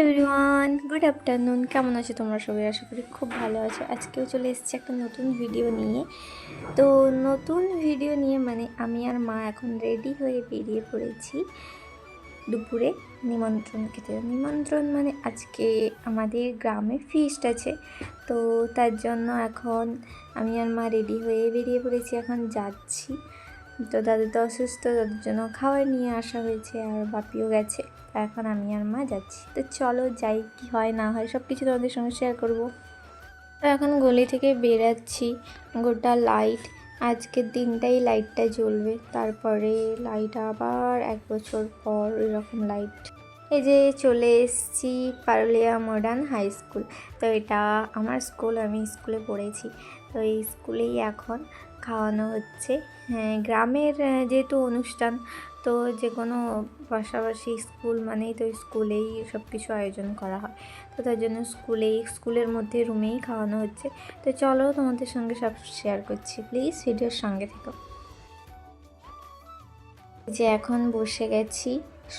Everyone good afternoon কেমন আছো তোমরা সবাই? আশা করি খুব ভালো আছো। আজকেও চলে এসেছি একটা নতুন ভিডিও নিয়ে। তো নতুন ভিডিও নিয়ে মানে আমি আর মা এখন রেডি হয়ে বেরিয়ে পড়েছি দুপুরে নিমন্ত্রণ খেতে। নিমন্ত্রণ মানে আজকে আমাদের গ্রামে ফিস্ট আছে। তো তার জন্য এখন আমি আর মা রেডি হয়ে বেরিয়ে পড়েছি। এখন যাচ্ছি। তো দাদু তো অসুস্থ তাদের জন্য খাবার নিয়ে আসা হয়েছে আর বাপিও গেছে। এখন আমি আর মা যাচ্ছি। তো চলো যাই কি হয় না হয় সব কিছু তোমাদের সঙ্গে শেয়ার করব। তো এখন গলি থেকে বেরাচ্ছি, গোটা লাইট আজকের দিনটাই লাইটটা জ্বলবে। তারপরে লাইট আবার এক বছর পর এরকম লাইট এই যে চলে এসেছি পারুলিয়া মডার্ন হাই স্কুল তো এটা আমার স্কুল আমি স্কুলে পড়েছি। তো এই স্কুলেই এখন খাওয়ানো হচ্ছে। হ্যাঁ গ্রামের যেহেতু অনুষ্ঠান, তো যে কোনো পাশাপাশি স্কুল মানেই তো স্কুলেই সব কিছু আয়োজন করা হয়। তো তার জন্য স্কুলেই, স্কুলের মধ্যে রুমেই খাওয়ানো হচ্ছে। তো চলো তোমাদের সঙ্গে সব শেয়ার করছি। প্লিজ ভিডিওর সঙ্গে থেকো। যে এখন বসে গেছি।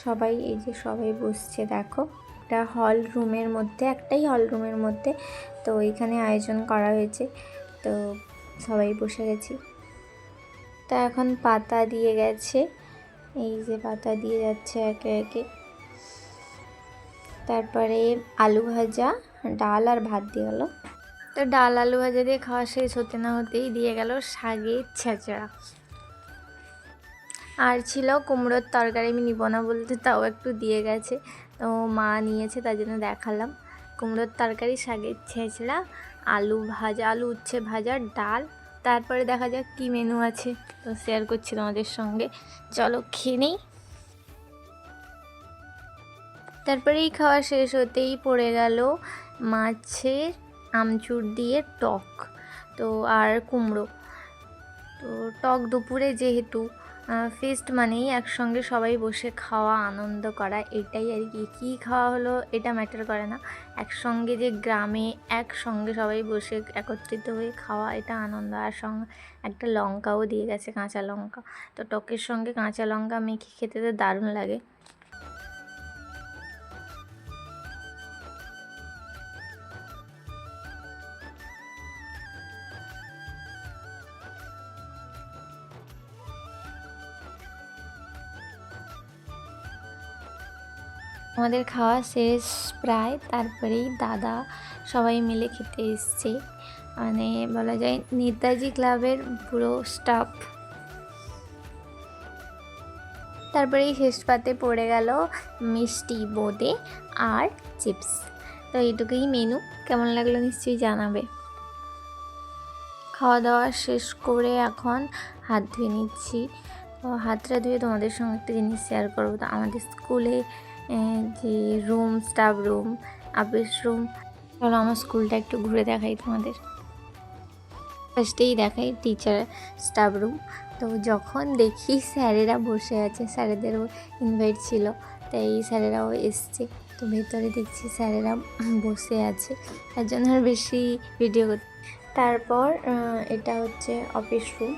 সবাই, এই যে সবাই বসছে, দেখো। একটা হল রুমের মধ্যে, একটাই হল রুমের মধ্যে তো এখানে আয়োজন করা হয়েছে। তো সবাই বসে গেছি। তা এখন পাতা দিয়ে গেছে। এই যে পাতা দিয়ে যাচ্ছে একে একে। তারপরে আলু ভাজা, ডাল আর ভাত দিয়ে গেল। তো ডাল আলু ভাজা দিয়ে খাওয়া শেষ হতে না হতেই দিয়ে গেল শাগের ছেঁচড়া। আর ছিল কুমড়োর তরকারি, আমি নিব না বলতে তাও একটু দিয়ে গেছে। তো মা নিয়েছে, তার জন্য দেখালাম। কুমড়োর তরকারি শাগের ছেঁচড়া আলু ভাজা, আলু উচ্ছে ভাজা, ডাল, তারপরে দেখা যাক কী মেনু আছে। তো শেয়ার করছি তোমাদের সঙ্গে। চলো খেয়ে নেই। তারপরে এই খাওয়া শেষ হতেই পড়ে গেল মাছের আমচুর দিয়ে টক, তো আর কুমড়ো। তো টক দুপুরে যেহেতু ফিস্ট মানেই একসঙ্গে সবাই বসে খাওয়া, আনন্দ করা, এটাই আর কি। কী খাওয়া হলো এটা ম্যাটার করে না। একসঙ্গে যে গ্রামে একসঙ্গে সবাই বসে একত্রিত হয়ে খাওয়া, এটা আনন্দ। আর সঙ্গে একটা লঙ্কাও দিয়ে গেছে কাঁচা লঙ্কা। তো টকের সঙ্গে কাঁচা লঙ্কা মেখে খেতে তো দারুণ লাগে। আমাদের খাওয়া শেষ প্রায়, তারপরেই দাদা সবাই মিলে খেতে এসছে। মানে বলা যায় নেতাজি ক্লাবের পুরো স্টাফ। তারপরে এই শেষ পাতে পড়ে গেল মিষ্টি, বোঁদে আর চিপস। তো এইটুকুই মেনু কেমন লাগল নিশ্চয়ই জানাবে। খাওয়া দাওয়া শেষ করে এখন হাত ধুয়ে নিচ্ছি। হাতটা ধুয়ে তোমাদের সঙ্গে একটা জিনিস শেয়ার করব। তো আমাদের স্কুলে যে room staff room office room চলো, আমার স্কুলটা একটু ঘুরে দেখাই তোমাদের। ফার্স্টেই দেখাই টিচার স্টাফ রুম তো যখন দেখি স্যারেরা বসে আছে স্যারেদেরও ইনভাইট ছিল, তাই এই স্যারেরাও এসছে। তো ভেতরে দেখছি স্যারেরা বসে আছে, তার জন্য আর বেশি ভিডিও তারপর এটা হচ্ছে অফিস রুম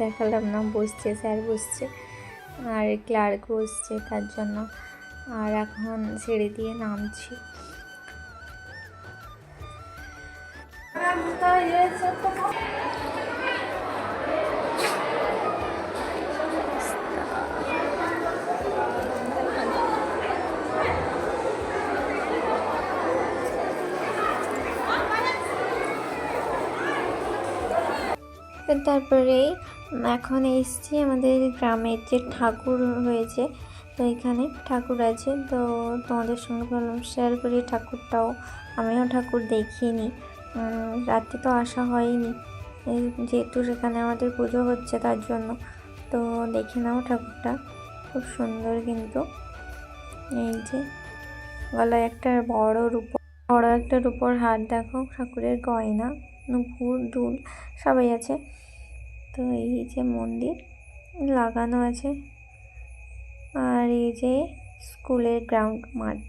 দেখালাম না, বসছে, স্যার বসছে, আর ক্লার্ক বসছে তার জন্য। আর এখন ছেড়ে দিয়ে নামছি। তারপরে এখন এসছি আমাদের গ্রামের যে ঠাকুর হয়েছে তো এখানে ঠাকুর আছে। তো তোমাদের সঙ্গে ভাবলাম শেয়ার করি ঠাকুরটাও। আমিও ঠাকুর দেখিনি। রাতে তো আসা হয়নি। যেহেতু সেখানে আমাদের পুজো হচ্ছে তার জন্য। তো দেখে নাও ঠাকুরটা। খুব সুন্দর কিন্তু। এই যে, গলায় একটা বড় রূপর বড় একটা রূপর হার দেখো, ঠাকুরের গয়না, নুপুর, দুল, সবাই আছে। তো এই যে মন্দির, লাগানো আছে। আর এই যে স্কুলের গ্রাউন্ড মাঠ।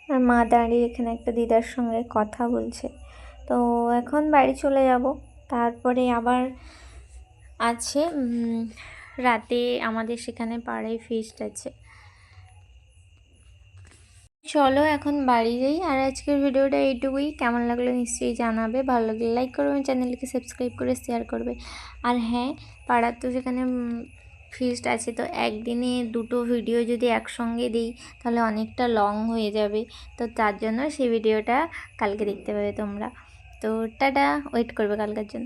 আর মা দাঁড়িয়ে এখানে একটা দিদার সঙ্গে কথা বলছে। তো এখন বাড়ি চলে যাব। তারপরে আবার আছে রাতে আমাদের সেখানে পাড়ায় ফিস্ট আছে। চলো এখন বাড়ি যাই। আর আজকের ভিডিওটা এইটুকুই। কেমন লাগল নিশ্চয়ই জানাবে। ভালো লাগলে লাইক করবে চ্যানেলকে সাবস্ক্রাইব করে শেয়ার করবে। আর হ্যাঁ পাড়ার তো সেখানে ফিস্ট আছে, তো একদিনে দুটো ভিডিও যদি একসঙ্গে দিই, তাহলে অনেকটা লং হয়ে যাবে। তো তার জন্য সেই ভিডিওটা কালকে দেখতে পাবে তোমরা। তো টাটা ওয়েট করবে কালকের জন্য।